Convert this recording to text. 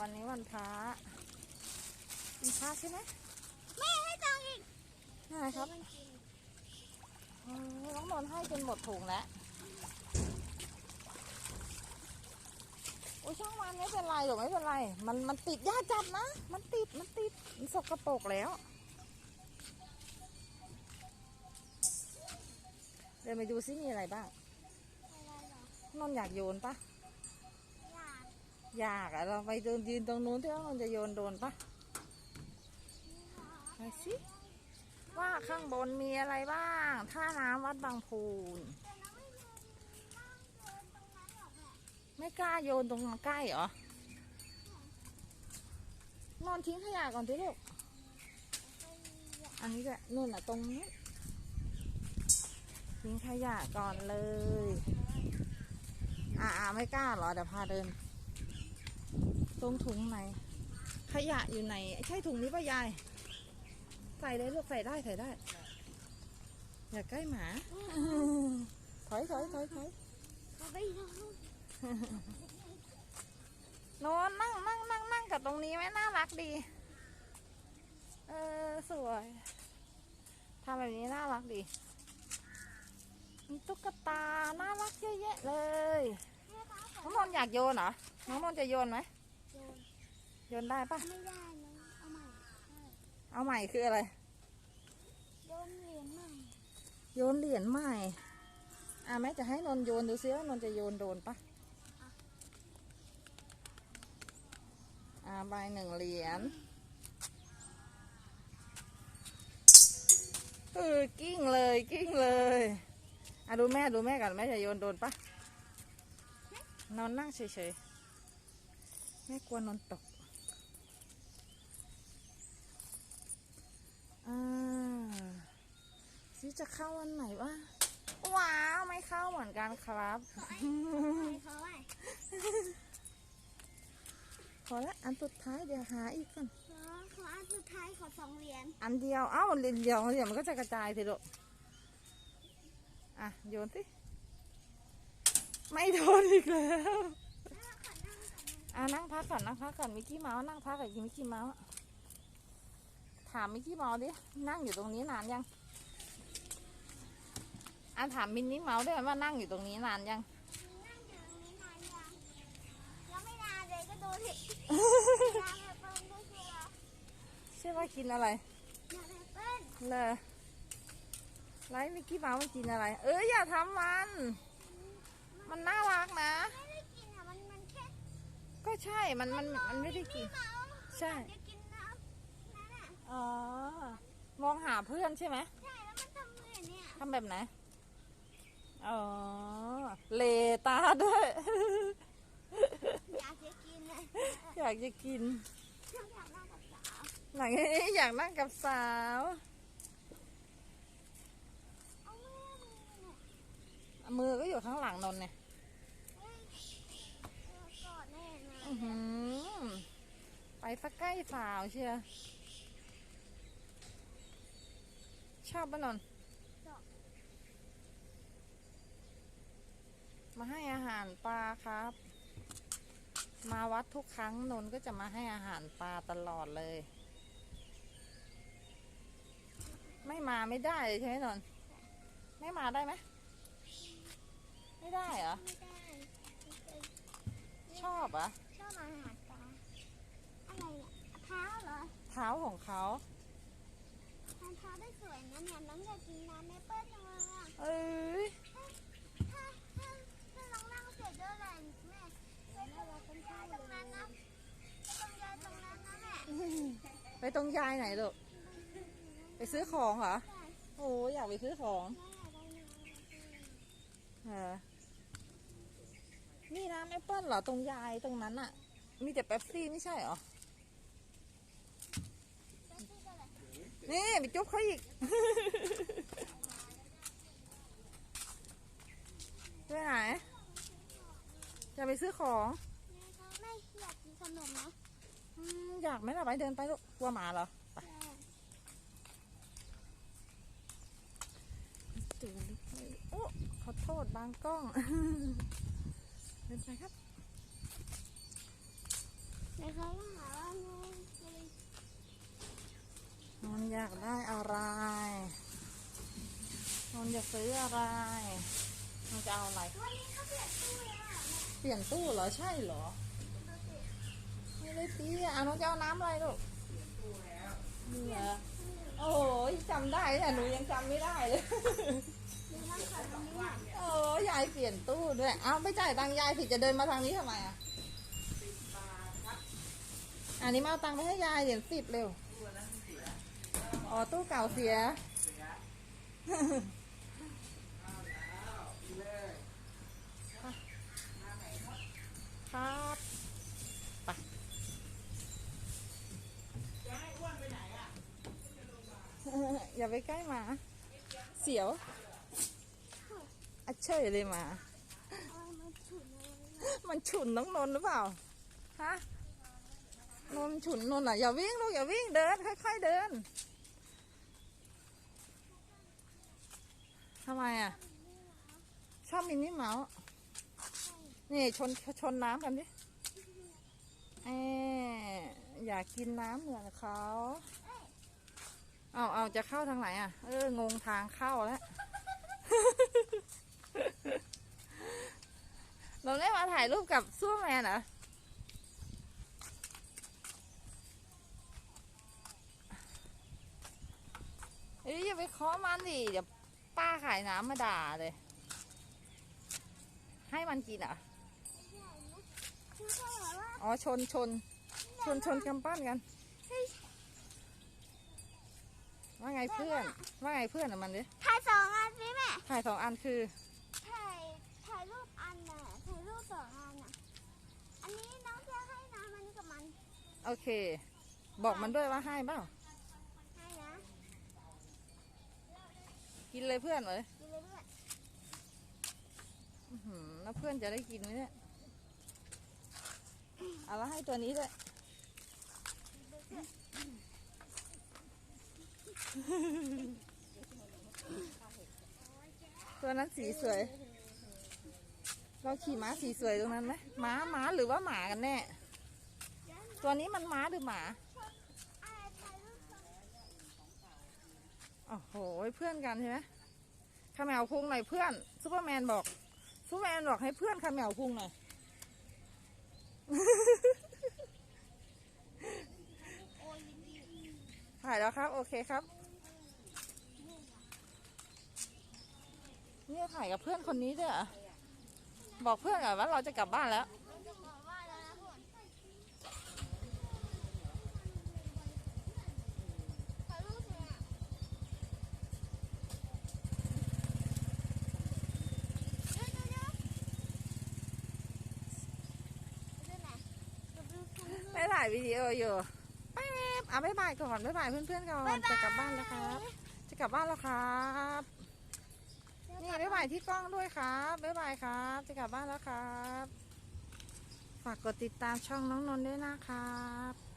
วันนี้วันพระกินพระใช่ไหมแม่ให้ตังค์อีกนี่ไงครับเออน้องนนท์ให้จนหมดถุงแล้วโอ้ยช่างมันไม่เป็นไรหรอกไม่เป็นไร มันมันติดย่าจับนะ มันติดมันติดมันสกปรกแล้ว เดินไปดูซิมีอะไรบ้างอะไรเหรอนนท์อยากโยนปะอ ยากอยากอะเราไปเดินยืนตรงนู้นที่ว่านนจะโยนโดนปะไปสิว่าข้างบนมีอะไรบ้างท่าน้ำวัดบางพูนไม่รู้นั่งเดินตรงนั้นหรอกแม่ไม่กล้าโยนตรงใกล้เหรอนอนทิ้งขยะก่อนสิลูกอันนี้แหละนู่นอะตรงนี้ทิ้งขยะก่อนเลย อ่าอาไม่กล้าหรอเดี๋ยวพาเดิน ตรงถุงไหน ขยะอยู่ไหน ใช่ถุงนี้ป่ะยาย ใส่เลยลูกใส่ได้ใส่ได้ อย่าใกล้หมา ถอยถอยถอยถอยเขาไปดูโนอนนั่งนั่งนั่งนั่งกับตรงนี้ไหมน่ารักดี เออสวยทำแบบนี้น่ารักดี มีตุ๊กตา น่ารักเยอะแยะเลยแม่คะขน้อองนนท์อยากโยนเหรอ น้องนนท์จะโยนไหมโยน โยนได้ปะไม่ได้นะเอาใหม่ใช่เอาใหม่คืออะไร โยนเหรียญใหม่ โยนเหรียญใหม่ อะแม่จะให้นนท์โยนดูซิว่านนท์จะโยนโดนปะอ่าใบหนึ่งเหรียญเออกิ้งเลยกิ้งเลยอะดูแม่ดูแม่ก่อนแม่จะโยนโดนปะนอนนั่งเฉยๆแม่กลัวนอนตก อ่าซิจะเข้าวันไหนวะว้าวไม่เข้าเหมือนกันครับ ขอไอ้ขอไอ้พอละอันสุดท้ายเดี๋ยวหาอีกก่อนขอขออันสุดท้ายขอสองเหรียญอันเดียวเอ้าเหรียญเดียวเดี๋ยวมันก็จะกระจายสิลูกอะโยนสิไม่โดนอีกแล้วแม่ขอนั่งก่อนนะอะนั่งพักก่อนนั่งพักก่อนมิกกี้เมาส์นั่งพักกับมิกกี้เมาส์ ถามมิกกี้เมาส์ดิ นั่งอยู่ตรงนี้นานยังอะถามมินนี่เมาส์ด้วยว่านั่งอยู่ตรงนี้นานยัง นั่งอยู่ตรงนี้นานยังยังไม่นานเลยก็โดนเห็ดยาแอปเปิ้ลด้วยชัวร์ใช่ว่ากินอะไรยาแอปเปิ้ลเลยไลฟ์มิกกี้เมาส์มันกินอะไร เอออย่าทำมัน มันน่ารักนะ ไม่ได้กินอะมันมันแค่ก็ใช่มันมันมันไม่ได้กินเมาส์ใช่ จะกินน้ำนั่นอะ อ๋อ มองหา เพื่อนใช่ไหมใช่แล้วมันทำเหมือนเนี่ยทำแบบไหน อ๋อเลตาด้วย อยากจะกินเลยอยากจะกิน อยากนั่งกับสาวหลังจากนี้อยากนั่งกับสาว เอาแม่มือเนี่ยมือก็อยู่ข้างหลังนนท์เนี่ยเฮ้ยเออกอดแน่นะอื้อหือไปสักใกล้สาวเชียว ชอบปะนนท์มาให้อาหารปลาครับ มาวัดทุกครั้งนนท์ก็จะมาให้อาหารปลาตลอดเลย ไม่มาไม่ได้เลยใช่ไหมนนท์ไม่มาได้ไหมไม่ได้เหรอไม่ได้ชอบเหรอะชอบอาหารปลาอะไรเนี่ยเท้าเหรอเท้าของเขา ทานเท้าได้สวยนะเนี่ยน้องอยากกินน้ำแอปเปิ้ลจังเลยอะเอ้ยถ้าถ้าถ้าน้องนั่งเสร็จด้วยอะไรแม่ไปตรงตรงยายตรงนั้นนะไปตรงยายตรงนั้นนะแม่ไปตรงยายไหนลูกไปซื้อของเหรอใช่โอ้ยอยากไปซื้อของแม่อยากได้น้ำเออนี่นะแอปเปิ้ลเหรอตรงยายตรงนั้นอะมีแต่เป๊ปซี่ไม่ใช่เหรอ นี่ไปจุ๊บเขาอีกไปไหน จะไปซื้อของแม่เขาไม่อยากกินขนมนะอืมอยากไหมล่ะไปเดินไปลูกกลัวหมาเหรอไปใช่ตัวเล็กเลยโอ้ขอโทษบางกล้อง เดินไปครับากได้อะไรนนท์จะ ซื้ออะไรนนท์จะเอาอะไร วันนี้เขาเปลี่ยนตู้แล้วอะเปลี่ยนตู้เหรอใช่เหรอดูสิไม่ได้ตีอะน้องจะเอาน้ำอะไรลูกนี่เหรอโอ้ยจำได้แต่หนูยังจำไม่ได้เลยมีทั้งขนมนี่โอ้ยายเปลี่ยนตู้ด้วย เอาไปจ่ายตังค์ยายผิดจะเดินมาทางนี้ทำไมอะอันนี้มาเอาตังค์ไปให้ยายเหรียญสิบเร็ว อ๋อตู้เก่าเสีย ครับไปอย่าไปใกล้หมา เสียวอัดเชยเลยหมาเอามาฉุนเลยมันฉุนน้องนนท์หรือเปล่า ฮะ นนท์ฉุนนนท์อะ อย่าวิ่งลูกอย่าวิ่งเดินค่อยๆเดินทำไมอะ ชอบมินนี่เมาส์ นี่ชนชนน้ำกันดิเอออยากกินน้ำเหมือนเขา เอาเอาจะเข้าทางไหนอะ เออ งงทางเข้าแล้ว เราได้มาถ่ายรูปกับซูเปอร์แมนเหรอเฮ้ยอย่าไปเคาะมันดิเดี๋ยวป้าขายน้ำมาด่าเลย ให้มันกินอะ คือเขาบอกว่าอ๋อชนชน ชนชนกำปั้นกันว่าไงเพื่อน ว่าไงเพื่อนอะมันดิถ่ายสองอันสิแม่ถ่ายสองอันคือ ถ่ายถ่ายรูปอันน่ะถ่ายรูปสองอันน่ะ อันนี้น้องจะให้น้ำอันนี้กับมันโอเค บอกมันด้วยว่าให้เปล่าให้นะกินเลยเพื่อนเลยกินเลยเพื่อน อื้อหือแล้วเพื่อนจะได้กินไหมเนี่ย เอาแล้วให้ตัวนี้ด้วยตัวนั้นสีสวย เราขี่ม้าสีสวยตรงนั้นไหมม้าม้าหรือว่าหมากันแน่ ตัวนี้มันม้าหรือหมาโอ้โหเพื่อนกันใช่ไหมขมแมวพุงหน่อยเพื่อนซูเปอร์แมนบอกซูเปอร์แมนบอกให้เพื่อนขมแมวพุงหน่อย โอ้ยดี ถ่ายแล้วครับ โอ เคครับเนี่ยถ่ายกับเพื่อนคนนี้ด้วยเหรอบอกเพื่อนก่อนว่าเราจะกลับบ้านแล้วเราจะบอกว่าแล้วนะพ่นถ่ายรูปเลยอะเดี๋ยวเดี๋ยวเดี๋ยวเดี๋ยวไหนเดี๋ยวดูตรงนี้ไม่ถ่ายวิดีโออยู่ แป๊บอะบ๊ายบายก่อนบ๊ายบายเพื่อนๆก่อน จะกลับบ้านแล้วครับ จะกลับบ้านแล้วครับ นี่บ๊ายบายที่กล้องด้วยครับบ๊ายบายครับ จะกลับบ้านแล้วครับ ฝากกดติดตามช่องน้องนนท์ด้วยนะครับ